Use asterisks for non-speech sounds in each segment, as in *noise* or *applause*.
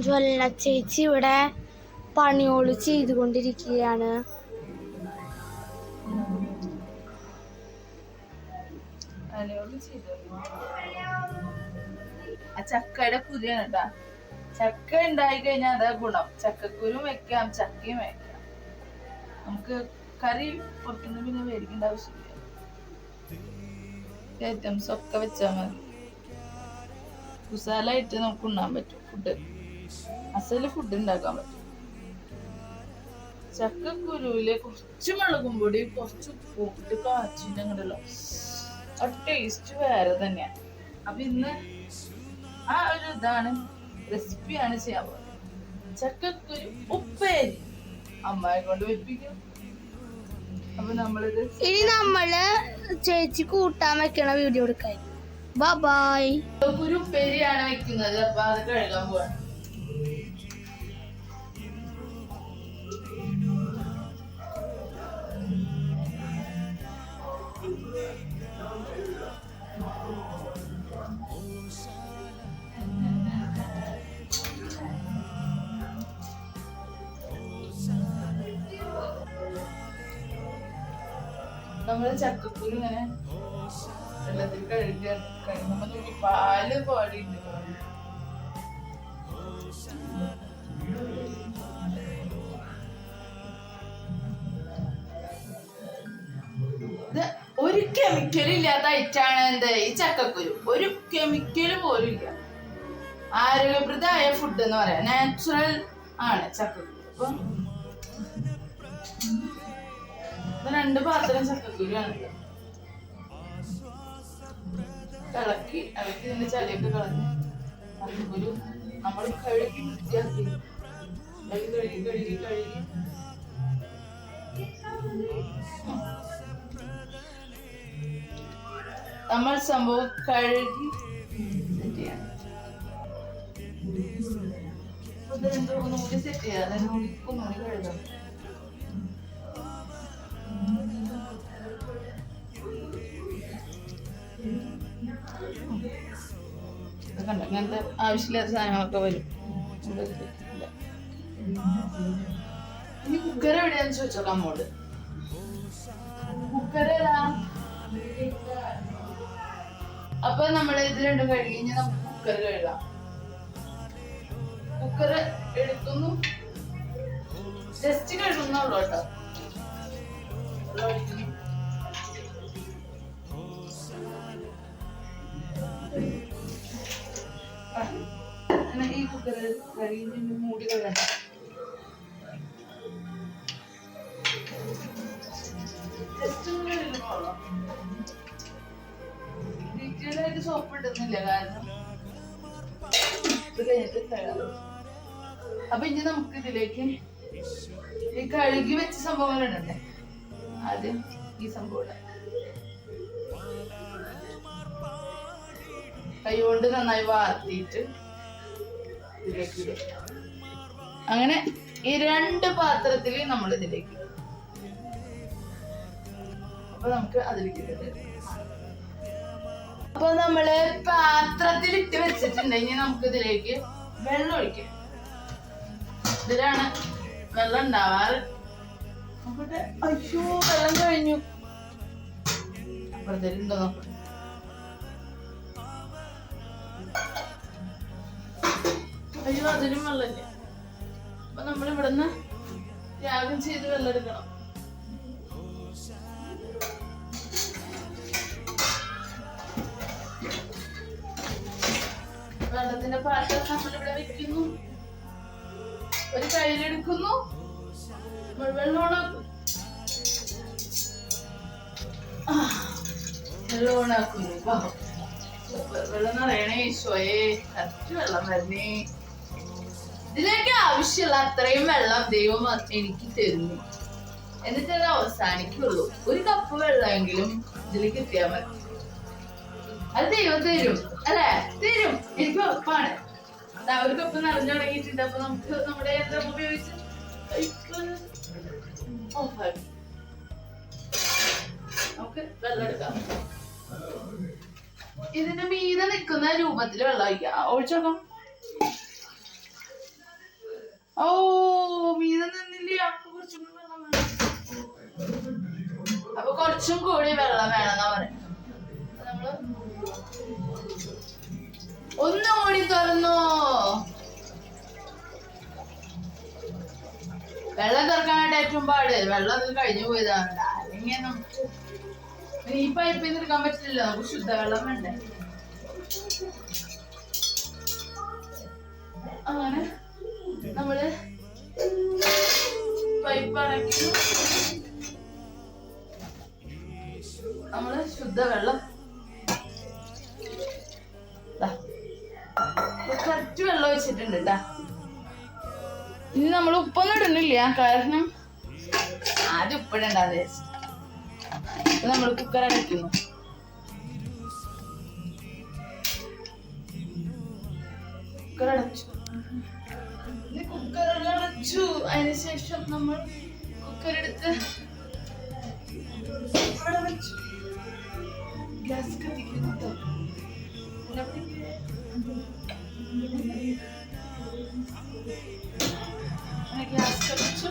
ജ്വല്ല ചേച്ചി ഇവിടെ പണിയോൾ ചെയ്തുകൊണ്ടിരിക്കുകയാണ്. ചക്കയുടെ കുരുയാണ് കേട്ടാ. ചക്ക ഉണ്ടായി കഴിഞ്ഞാൽ അതാ ഗുണം. ചക്കക്കുരും വെക്കാം ചക്കയും വെക്കാം. നമുക്ക് കറി പുറത്തുനിന്ന് പിന്നെ മേടിക്കേണ്ട ആവശ്യമില്ല. ഐറ്റംസ് ഒക്കെ വെച്ചാൽ മതി. കുസാലായിട്ട് നമുക്ക് ഉണ്ണാൻ പറ്റും. ഫുഡ് അസൽ ഫുഡ് ഉണ്ടാക്കാൻ പറ്റും. ചക്കക്കുരുവിലെ കുറച്ച് മുളകും പൊടി കുറച്ച് ഉപ്പിട്ട് കാച്ചിന് അങ്ങനെയുള്ള ആ ടേസ്റ്റ് വേറെ തന്നെയാണ് അപ്പൊ ഇന്ന് ആ ഒരു ഇതാണ് റെസിപ്പിയാണ് ചെയ്യാൻ പോകുന്നത് ചക്കക്കുരു ഉപ്പേരി. അമ്മയെ കൊണ്ട് വെപ്പിക്കും. അപ്പൊ നമ്മളിത് ഇനി നമ്മൾ ചേച്ചി കൂട്ടാൻ വെക്കണ വീഡിയോ എടുക്കാൻ ബൈ ചക്കക്കുരു ഉപ്പേരിയാണ് വെക്കുന്നത്. അപ്പൊ അത് കഴുകാൻ പോവാണ്. പാൽ പാടിയിട്ട് ഇത് ഒരു കെമിക്കലും ഇല്ലാത്ത ഐറ്റാണ് എന്ത്? ഈ ചക്കക്കുരു. ഒരു കെമിക്കൽ പോലും ഇല്ല. ആരോഗ്യപ്രദമായ ഫുഡ് എന്ന് പറയാം. നാച്ചുറൽ ആണ് ചക്കക്കുരു. അപ്പൊ രണ്ട് പാത്രം ചക്കക്കുരു ആണ് ഇളക്കി ഇളക്കി നിന്ന് ചളിയൊക്കെ കളഞ്ഞു ഒരു നമ്മൾ കഴുകി വൃത്തിയാക്കി. കഴുകി കഴുകി കഴുകി കഴുകി. നമ്മൾ സംഭവം കഴുകി എന്തോ ഒന്നുകൂടി സെറ്റ് ചെയ്യാം. അതെ ഒന്നുകൂടി കഴുകാം. ഇത് കണ്ടോ? ഇങ്ങനത്തെ ആവശ്യമില്ലാത്ത സാധനങ്ങളൊക്കെ വരും. കുക്കർ എവിടെയാന്ന് ചോദിച്ചോ അമ്മോട് കുക്കർ അപ്പൊ നമ്മൾ ഇത് രണ്ടും കഴുകി കഴിഞ്ഞാൽ നമുക്ക് കുക്കർ കഴുകാം. കുക്കർ എടുക്കുന്നു. ജസ്റ്റ് കഴുകുന്നുള്ളൂ കേട്ടോ. മൂടി സോപ്പ് കാരണം അപ്പൊ ഇനി നമുക്ക് ഇതിലേക്ക് ഈ കഴുകി വെച്ച സംഭവങ്ങൾ ഇടണ്ടേ? ആദ്യം ഈ സംഭവം കൈ കൊണ്ട് നന്നായി വാർത്തിയിട്ട് ഇതിലേക്ക് അങ്ങനെ ഈ രണ്ട് പാത്രത്തിൽ നമ്മൾ ഇതിലേക്ക്. അപ്പൊ നമുക്ക് അതിലേക്ക് അപ്പൊ നമ്മൾ പാത്രത്തിൽ ഇട്ട് വെച്ചിട്ടുണ്ടെങ്കിൽ നമുക്ക് ഇതിലേക്ക് വെള്ളം ഒഴിക്കാം. ഇതിലാണ് വെള്ളം ഉണ്ടാവാറ്. അയ്യോ വെള്ളം കഴിഞ്ഞു. അപ്പുറത്തേലുണ്ടോ നോക്കട്ടെ അയ്യോ അതിലും വെള്ളമില്ല? അപ്പൊ നമ്മൾ ഇവിടുന്ന് ത്യാഗം ചെയ്ത് വെള്ളം എടുക്കണം വെള്ളത്തിന്റെ പാത്രം നമ്മളിവിടെ വെക്കുന്നു. ഒരു കയ്യിലെടുക്കുന്നു. നമ്മൾ വെള്ളം ഓണാക്കും വെള്ളം വെള്ളം നിറയണേ ഈശോയെ. കറക്റ്റ് വെള്ളം വരണേ. ഇതിലേക്ക് ആവശ്യമുള്ള അത്രയും വെള്ളം ദൈവം എനിക്ക് തരുന്നു. എന്നിട്ട് അത് അവസാനിക്കുള്ളൂ. ഒരു കപ്പ് വെള്ളമെങ്കിലും ഇതിൽ കിട്ടിയാൽ മതി. അത് ദൈവം തരും. അല്ലെ? തരും. എനിക്ക് ഉറപ്പാണ്. ഒരു കപ്പ് നിറഞ്ഞു തുടങ്ങിയിട്ടുണ്ട്. അപ്പൊ നമുക്ക് നമ്മുടെ യന്ത്രം ഉപയോഗിച്ച് നമുക്ക് വെള്ളം എടുക്കാം. ഇതിന്റെ മീതെ നിൽക്കുന്ന രൂപത്തിൽ വെള്ളം ഒഴിക്കാം. ഒഴിച്ചോക്കാം. ഓ മീന നിന്നില്ല? കുറച്ചും അപ്പൊ കുറച്ചും കൂടി വെള്ളം വേണമെന്നാ പറയാം നമ്മൾ ഒന്നും കൂടി തുറന്നു. വെള്ളം തുറക്കാനായിട്ട് ഏറ്റവും പാട്. വെള്ളം അതിൽ കഴിഞ്ഞു പോയതാണ് അല്ലെങ്കിൽ നമുക്ക് ഈ പൈപ്പിൽ നിന്ന് എടുക്കാൻ പറ്റില്ലല്ലോ. നമുക്ക് ശുദ്ധവെള്ളം വേണ്ടേ? അങ്ങനെ. നമ്മൾ പൈപ്പ് അടയ്ക്കുന്നു. നമ്മൾ ശുദ്ധവെള്ളം. കറക്റ്റ് വെള്ളം വെച്ചിട്ടുണ്ട് കേട്ടാ ഇനി നമ്മൾ ഉപ്പൊന്നും ഇടുന്നില്ല. കാരണം ആദ്യം ഉപ്പിടണ്ടാതെ നമ്മൾ കുക്കർ അടയ്ക്കുന്നു. കുക്കർ അടച്ചു. വെച്ചു അതിനുശേഷം നമ്മൾ കുക്കറെടുത്ത് ഇവിടെ വെച്ചു ഗ്യാസ് കത്തിക്കുന്നു കേട്ടോ ഗ്യാസ് കത്തിച്ചു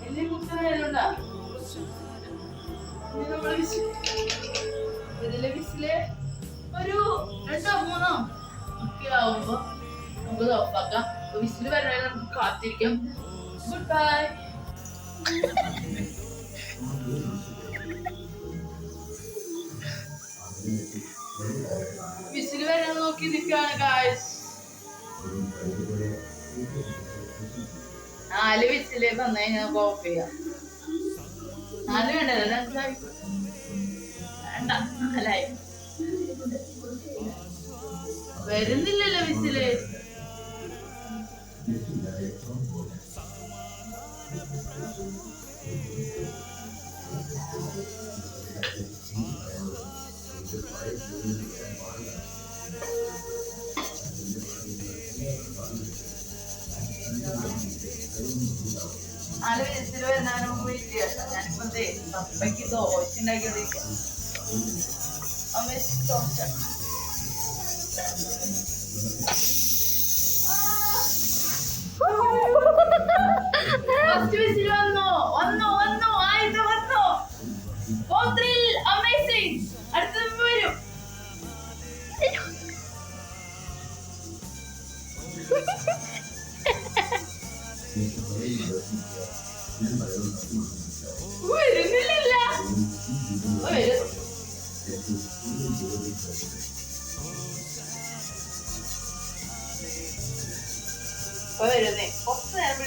വലിയ കുക്കറായാലുണ്ടാ ഇതിലെ വിസിലേ രണ്ടോ മൂന്നോ ഒക്കെ ആവുമ്പോ നമുക്ക് ഓഫാക്കാം വിസിൽ വരാൻ നമുക്ക് ഗുഡ് ബൈ വിസിൽ വരാൻ നോക്കി നിൽക്കുകയാണ് ഗായ്സ് നാല് വിസിൽ വന്നു കഴിഞ്ഞാൽ നമുക്ക് ഓഫ് ചെയ്യാം. നാല് വേണ്ടല്ലോ രണ്ടായി. വേണ്ട നാലായി. വരുന്നില്ലല്ലോ വിസിൽ. നാല് വിസിൽ വരുന്നാൽ നമുക്ക് ഞാനിപ്പോ സപ്പയ്ക്ക് ദോശ ഉണ്ടാക്കിയത് അമ്മ Aktivesi *laughs* yanına. ഇപ്പൊ വരുന്നേ. കുറച്ച് നേരം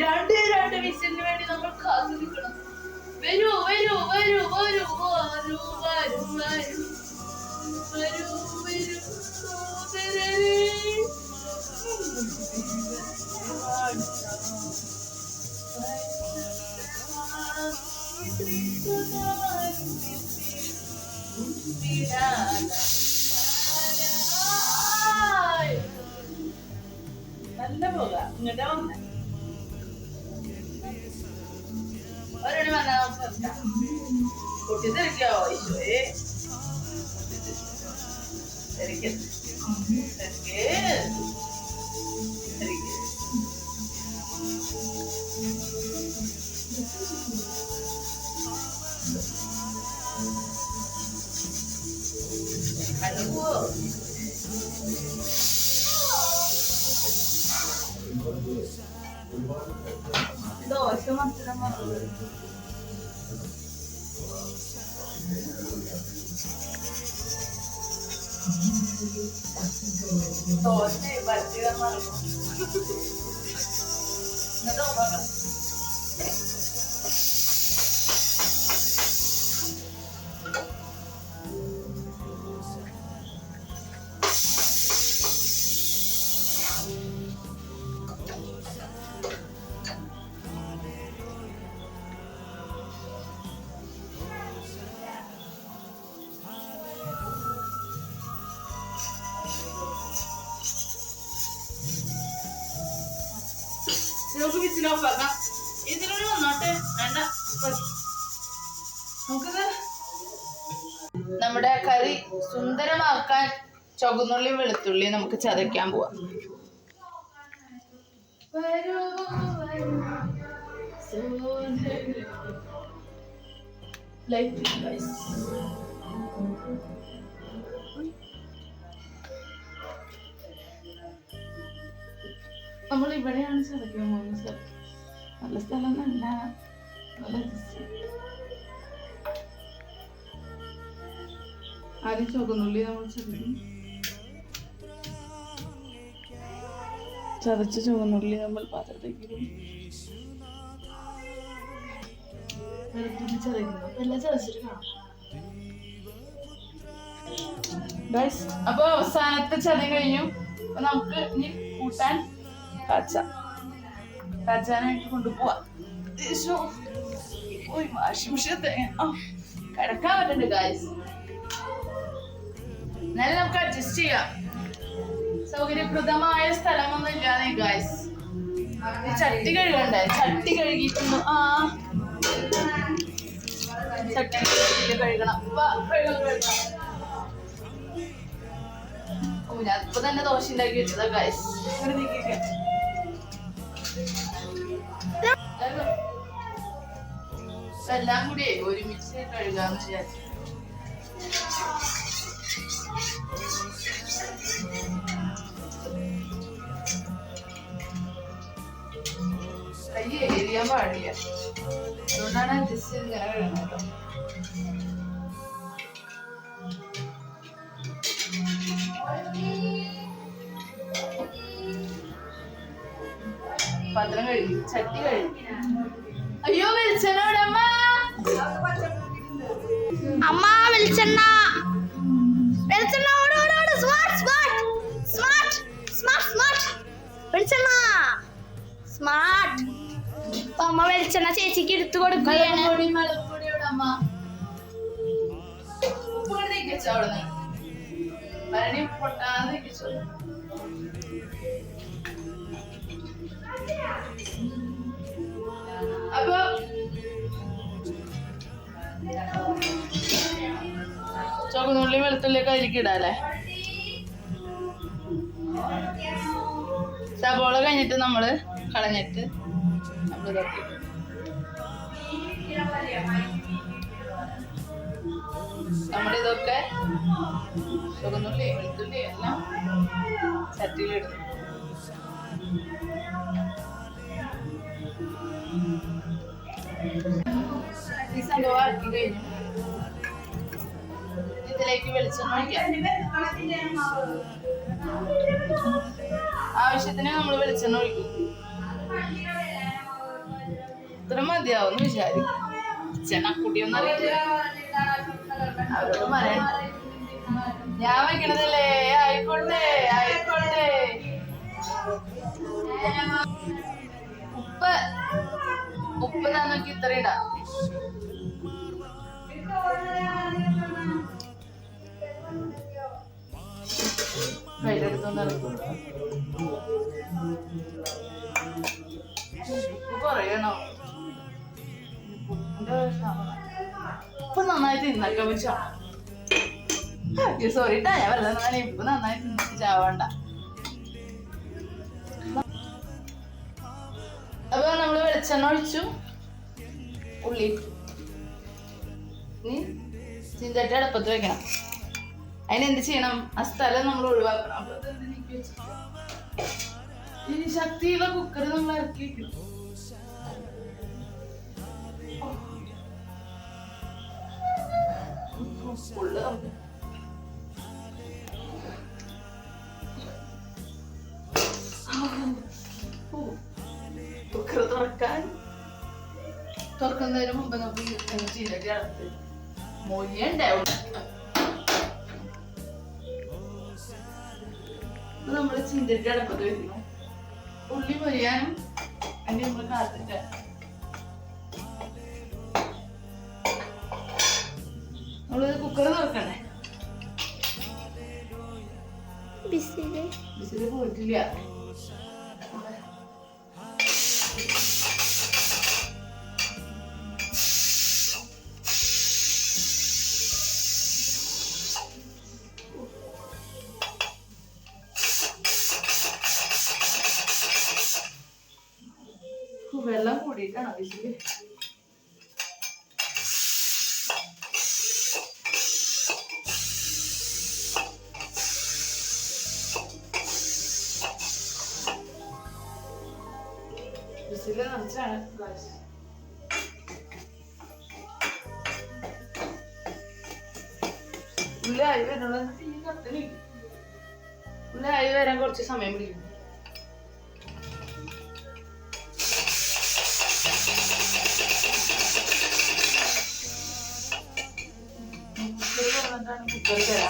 രണ്ട് രണ്ട് വേണ്ടി നമ്മൾ കാത്തു നിൽക്കണം. വരൂ വരൂ വരൂ വരൂ വരൂ വരൂ വരൂ. വരൂ വരൂ സോദരരേ. നല്ല പോക. ഇങ്ങോട്ട് വന്ന. ഒരണി വന്നാ പൊട്ടിത്തെറിക്കോ? ഈശോയെ. തിരക്ക് തിരക്ക് Thank you. makan ibu sama. Doa, ini berarti sama. Nggak tahu apa നമുക്ക് വിസിൽ ഓഫ് ആക്കാം ഇതിനുള്ളിൽ വന്നോട്ടെ. വേണ്ട. നമുക്കിത് നമ്മുടെ കറി സുന്ദരമാക്കാൻ ചുവന്നുള്ളി വെളുത്തുള്ളി നമുക്ക് ചതയ്ക്കാൻ പോവാം. വരൂ, നമ്മൾ ഇവിടെയാണ് ചതയ്ക്കാൻ പോകുന്നത് സ്ഥലം നല്ല സ്ഥലം നല്ല. ആദ്യം ചുവന്നുള്ളി നമ്മൾ ചതയ്ക്കും ചതച്ച ചുവന്നുള്ളി നമ്മൾ പാത്രത്തേക്ക് അപ്പൊ അവസാനത്തെ ചതി കഴിഞ്ഞു. നമുക്ക് ഇനി കൂട്ടാൻ കാച്ച. കാച്ചാനായിട്ട് കൊണ്ടുപോവാ. കിടക്കാൻ പറ്റുന്നുണ്ട് ഗൈസ് എന്നാലും നമുക്ക് അഡ്ജസ്റ്റ് ചെയ്യാം. സൗകര്യപ്രദമായ സ്ഥലമൊന്നും ഇല്ലാതെ ഗായ്സ് ചട്ടി കഴുകണ്ടേ? ചട്ടി കഴുകിയിട്ടുണ്ട്. ആ. ചട്ടി കഴുകണം. കഴുകണം കഴുകണം. ഞാൻ ഇപ്പൊ തന്നെ ദോശ ഉണ്ടാക്കി വെച്ചതാ ഗൈസ് എല്ലാം കൂടി ഒരുമിച്ച് കഴുകാന്ന് വിചാരിച്ചു കൈ എരിയാൻ പാടില്ല. അതുകൊണ്ടാണ് ജസ്റ്റ് ഇങ്ങനെ കഴുകുന്നത് കേട്ടോ. പാത്രം കഴുകി ചട്ടി കഴുകി. അവിടെ ചേച്ചിക്ക് എടുത്തു കൊടുക്കുകയാണ്. അപ്പൊ ചുവന്നുള്ളി വെളുത്തുള്ളിയൊക്കെ അതിലേക്ക് ഇടാല്ലേ സബോള കഴിഞ്ഞിട്ട് നമ്മൾ കളഞ്ഞിട്ട് നമ്മൾ ഇതാക്കി. നമ്മുടെ ഇതൊക്കെ ചുവന്നുള്ളി വെളുത്തുള്ളി എല്ലാം ചട്ടിയിലിടുന്നു ഈ സംഭവം ആക്കി കഴിഞ്ഞു. ഇതിലേക്ക് വെളിച്ചെണ്ണ ആവശ്യത്തിന് നമ്മൾ വെളിച്ചെണ്ണ ഒഴിക്കും. ഇത്ര മതിയാവും വിചാരിക്കും ചെണ്ണക്കുട്ടിയൊന്നും അറിയില്ല അവരോട് പറയണ്ട ഞാൻ വെക്കണതല്ലേ? ആയിക്കോട്ടെ ആയിക്കോട്ടെ. ഉപ്പ് ഉപ്പ് നോക്കി ഇത്ര ഇടാം. ഉപ്പ് കുറയണോ? ഇപ്പൊ നന്നായി തിന്നൊക്കെ വെച്ചോ സോറി ട്ടാ ഞാൻ വെള്ളം ഇപ്പൊ നന്നായി തിന്നിട്ട് ചാവണ്ട. അപ്പൊ നമ്മൾ വെളിച്ചെണ്ണ ഒഴിച്ചു. ഉള്ളി. ചിന്തട്ടി അടുപ്പത്ത് വെക്കണം. അതിനെന്ത് ചെയ്യണം? ആ സ്ഥലം നമ്മൾ ഒഴിവാക്കണം. അപ്പൊ ശക്തിയുള്ള കുക്കർ നമ്മൾ ഇറക്കി വെക്കണം ഫുള്ള് കുക്കർ തുറക്കാൻ തുറക്കുന്നതിന് മുമ്പ് നമുക്ക് ചീരട്ടി അടുത്ത് മൊയ്യണ്ടാവും നമ്മൾ ചീരട്ടി അടുപ്പത്ത് വെക്കുന്നു ഉള്ളി പൊരിയാനും അതിന് നമ്മൾ കാത്തിട്ട് കുക്കർ തുറക്കണേ ബിസിൽ. വിസിൽ പോയിട്ടില്ല. ഉള്ളായി വരണുള്ള തീ കത്തണി ഉള്ളായി വരാൻ കുറച്ച് സമയം പിടിക്കും കുക്കർ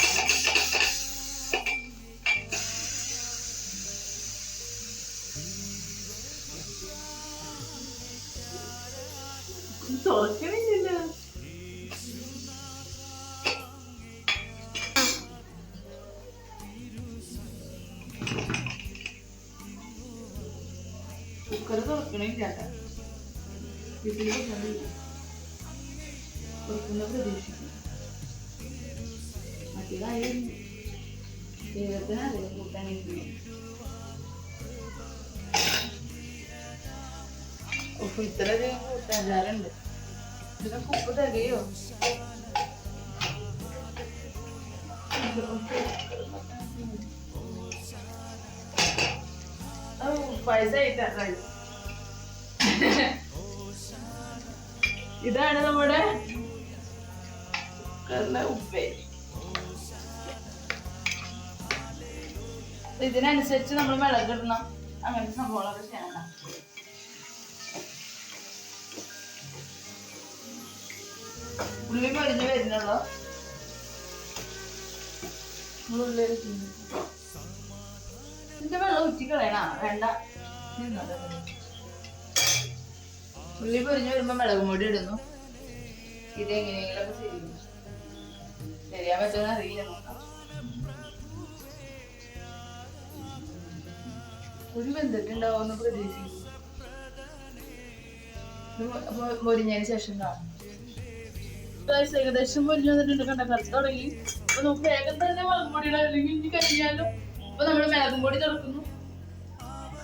ഇത്ര കൂട്ടാറുണ്ട് ഇതിനൊക്കെ ഉപ്പ് തികയോ ഇതാണ് നമ്മുടെ കുക്കറിലെ ഉപ്പേരി ഇതിനനുസരിച്ച് നമ്മൾ മിളകിടണം അങ്ങനത്തെ സംഭവങ്ങളൊക്കെ ചെയ്യണം ഉള്ളി പൊരിഞ്ഞ് വരുന്നുള്ളൂ? ഇതിന്റെ വെള്ളം വേണ്ട. ഉള്ളി പൊരിഞ്ഞ് വരുമ്പോ മുളക് ഇടുന്നു. ഇത് എങ്ങനെയെങ്കിലൊക്കെ ശരിയാ ശരിയാൻ പറ്റുമെന്ന് അറിയില്ല ഒരു ബന്ധത്തിണ്ടാവുമെന്ന് പ്രതീക്ഷിക്കുന്നു. പൊരിഞ്ഞതിന് ശേഷം കാണാം. ഗൈസ് ഏകദേശം വന്നിട്ടുണ്ട് കണ്ട? കറുത്ത് തുടങ്ങി. അപ്പൊ നമുക്ക് വേഗം തന്നെ മുളകും പൊടിയുടെ അല്ലെങ്കിൽ ഇനി കഴിഞ്ഞാലും ഇപ്പൊ നമ്മൾ മുളകും പൊടി തുറക്കുന്നു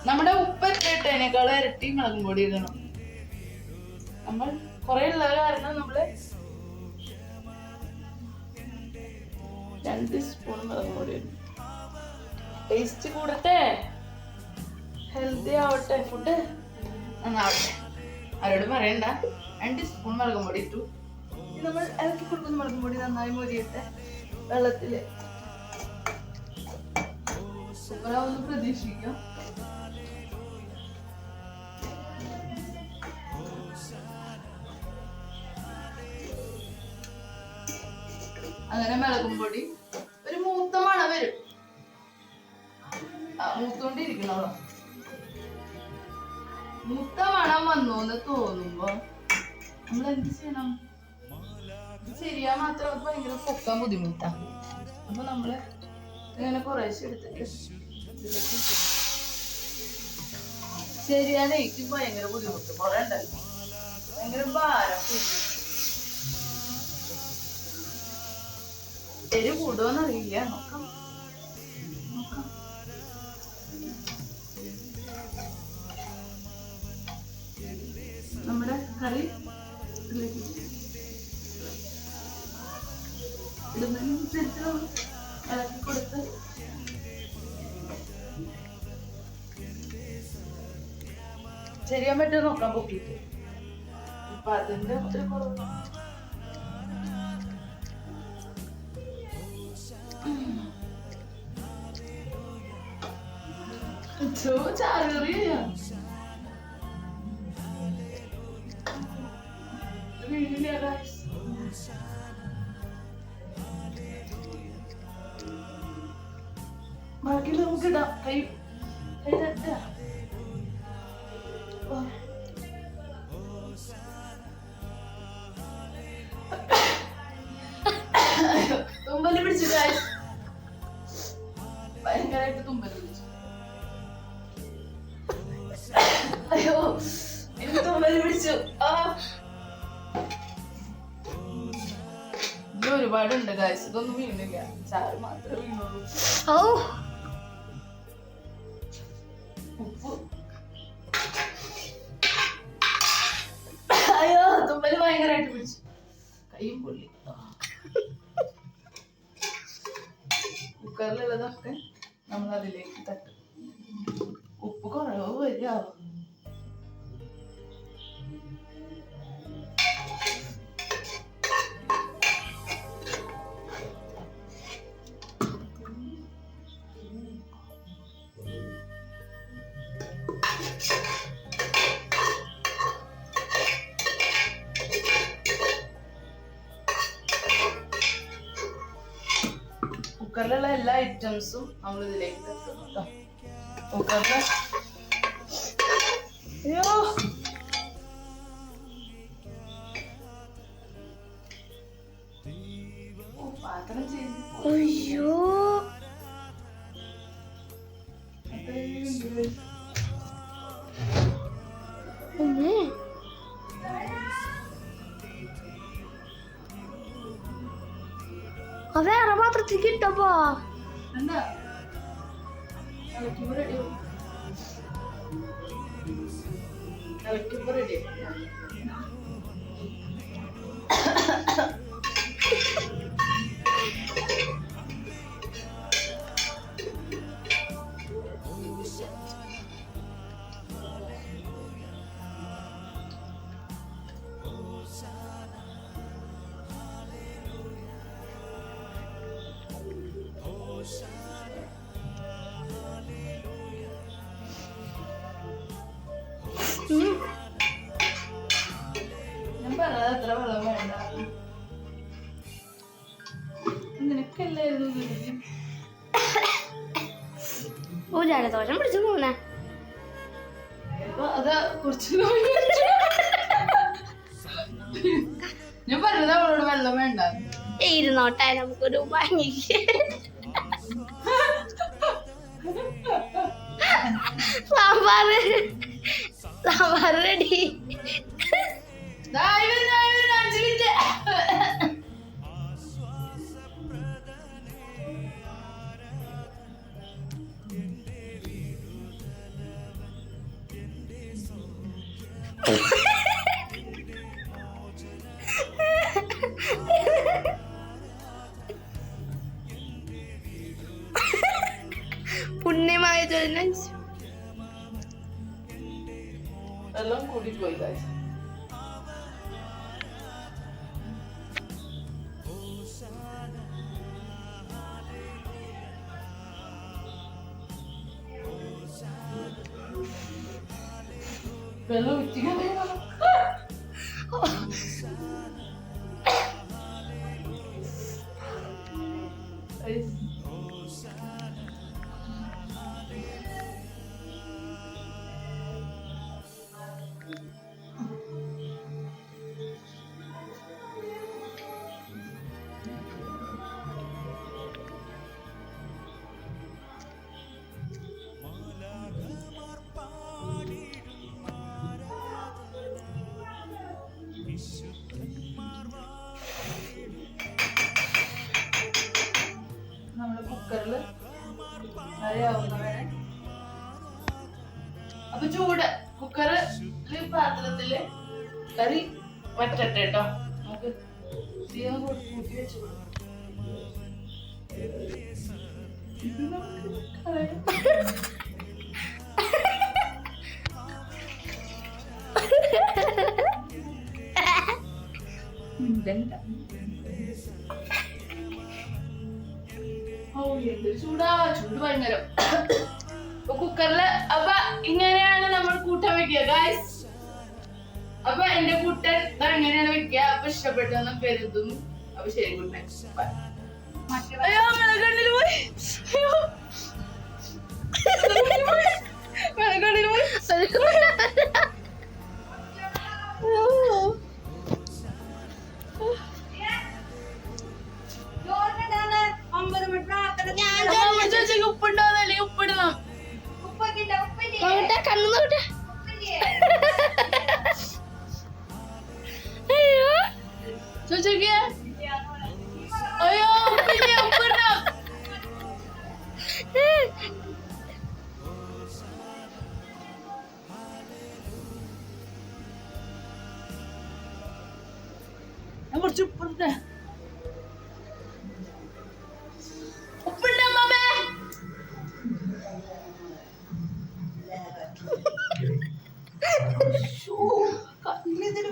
നമ്മുടെ ഉപ്പ് ഇട്ടതിനേക്കാൾ ഇരട്ടി മുളകും പൊടി ഇടണം. നമ്മൾ കുറെ ഉള്ള കാരണം നമ്മൾ രണ്ട് സ്പൂൺ മുളകും പൊടി ഇടും. ടേസ്റ്റ് കൂടട്ടെ. ഹെൽത്തി ആവട്ടെ. ഫുഡ് നന്നാവട്ടെ. ആരോടും പറയണ്ട. രണ്ട് സ്പൂൺ മുളകും പൊടി ഇട്ടു. നമ്മൾ ഇറക്കി കൊടുക്കുന്ന മുളകും പൊടി നന്നായി മൊരിയിട്ട് വെള്ളത്തിൽ. സൂപ്പറാവുന്ന പ്രതീക്ഷിക്കാം. അങ്ങനെ മുളകും പൊടി ഒരു മൂത്ത മണ വരും. മൂത്തോണ്ടിരിക്കണോ മൂത്ത മണം വന്നു എന്ന് തോന്നുമ്പോ നമ്മൾ എന്ത് ചെയ്യണം? ശരിയാ മാത്രം അത് ഭയങ്കര പൊക്കാൻ ബുദ്ധിമുട്ടാ. അപ്പൊ നമ്മൾ ഇങ്ങനെ കുറേശ്ശെ എടുത്തിട്ട്. ശരിയാണ് എനിക്ക് ഭയങ്കര ബുദ്ധിമുട്ട്. കുറെ ഉണ്ടല്ലോ. ഭയങ്കര ഭാരം ശരി കൂടുമെന്നറിയില്ല നോക്കാം. പറ്റുമോ നോക്കാൻ പൊക്കിട്ട് അപ്പൊ അതിന്റെ ഒരു കുറവ്. *coughs* തുമ്പൽ പിടിച്ചു. ഭയങ്കരമായിട്ട് തുമ്പൽ പിടിച്ചു. *coughs* അയ്യോ എനിക്ക് തുമ്പൽ പിടിച്ചു. ആ. ഒരുപാടുണ്ട് ഗായ്സ് ഇതൊന്നും വീണില്ല. ചാറ് മാത്രമേ വീണുള്ളൂ. കുക്കറിലുള്ള എല്ലാ ഐറ്റംസും നമ്മൾ ഇതിലേക്ക് തട്ടും കേട്ടോ കുക്കറിൽ അയ്യോ. apa? Enggak. kalau berat dia. kalau berat dia. *coughs* കുറച്ച് *laughs* ഞാൻ പറഞ്ഞത് അവളോട് വെള്ളം വേണ്ട ഇരുന്നോട്ടെ നമുക്കൊരു ഭംഗി. സാമ്പാറ്. സാമ്പാർ റെഡി. വെള്ളം ഉറ്റിക്കണേ അപ്പൊ ചൂട്. കുക്കറിൽ പാത്രത്തിൽ കറി വറ്റട്ടെ കേട്ടോ നമുക്ക് കൂട്ടി വെച്ച്. ഇത് നമുക്ക് കളയാം. മിണ്ടണ്ട. ഓ എന്ത് ചൂടാ ചൂട് ഭയങ്കരം കുക്കറിൽ അപ്പൊ ഇങ്ങനെയാണ് നമ്മൾ കൂട്ടാൻ വെക്കുക ഗായ്സ് അപ്പൊ എന്റെ കൂട്ടൻ ദാ ഇങ്ങനെയാണ് വെക്കുക. അപ്പൊ ഇഷ്ടപ്പെട്ടെന്ന് കരുതുന്നു. അപ്പൊ ശരി ഗുഡ് നൈറ്റ് അയ്യോ പോയി. അയ്യോ.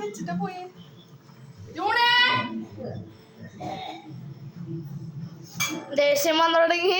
വെച്ചിട്ടാ ദേഷ്യം വന്നു തുടങ്ങി